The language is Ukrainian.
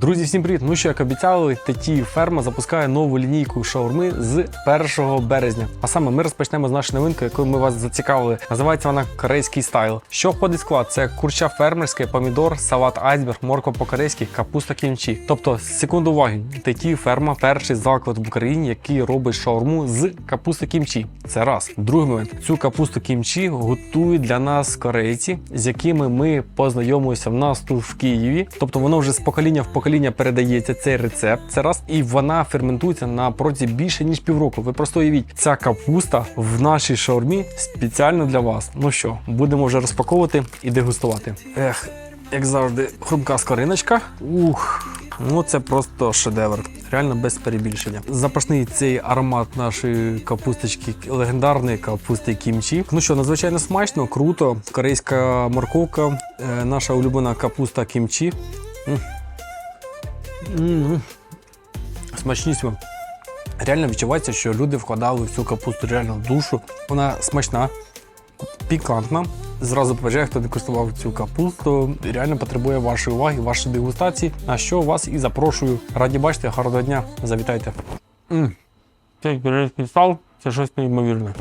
Друзі, всім привіт! Ну що, як обіцяли, Теті Ферма запускає нову лінійку шаурми з 1 березня. А саме ми розпочнемо з нашої новинки, якою ми вас зацікавили. Називається вона корейський стайл. Що входить в склад? Це курча фермерське, помідор, салат айсберг, морква по-корейськи, капуста кімчі. Тобто, секунду уваги, Теті Ферма перший заклад в Україні, який робить шаурму з капусти кімчі. Це раз. Другий момент. Цю капусту кімчі готують для нас корейці, з якими ми познайомилися в нас тут в Києві. Тобто воно вже з покоління в покоління передається цей рецепт. Це раз, і вона ферментується на протязі більше ніж півроку. Ви просто уявіть, ця капуста в нашій шаурмі спеціально для вас. Ну що, будемо вже розпаковувати і дегустувати. Ех, як завжди, хрумка скориночка. Ух. Ну це просто шедевр. Реально без перебільшення. Запашний цей аромат нашої капусточки, легендарної капусти кімчі. Ну що, надзвичайно смачно, круто. Корейська морковка, е, наша улюблена капуста кімчі. Смачність. Реально відчувається, що люди вкладали в цю капусту реально душу. Вона смачна, пікантна. Зразу попереджаю, хто не куштував цю капусту. Реально потребує вашої уваги, вашої дегустації. На що вас і запрошую. Раді бачити, гарного дня. Завітайте. Цей корейський стал це щось неймовірне.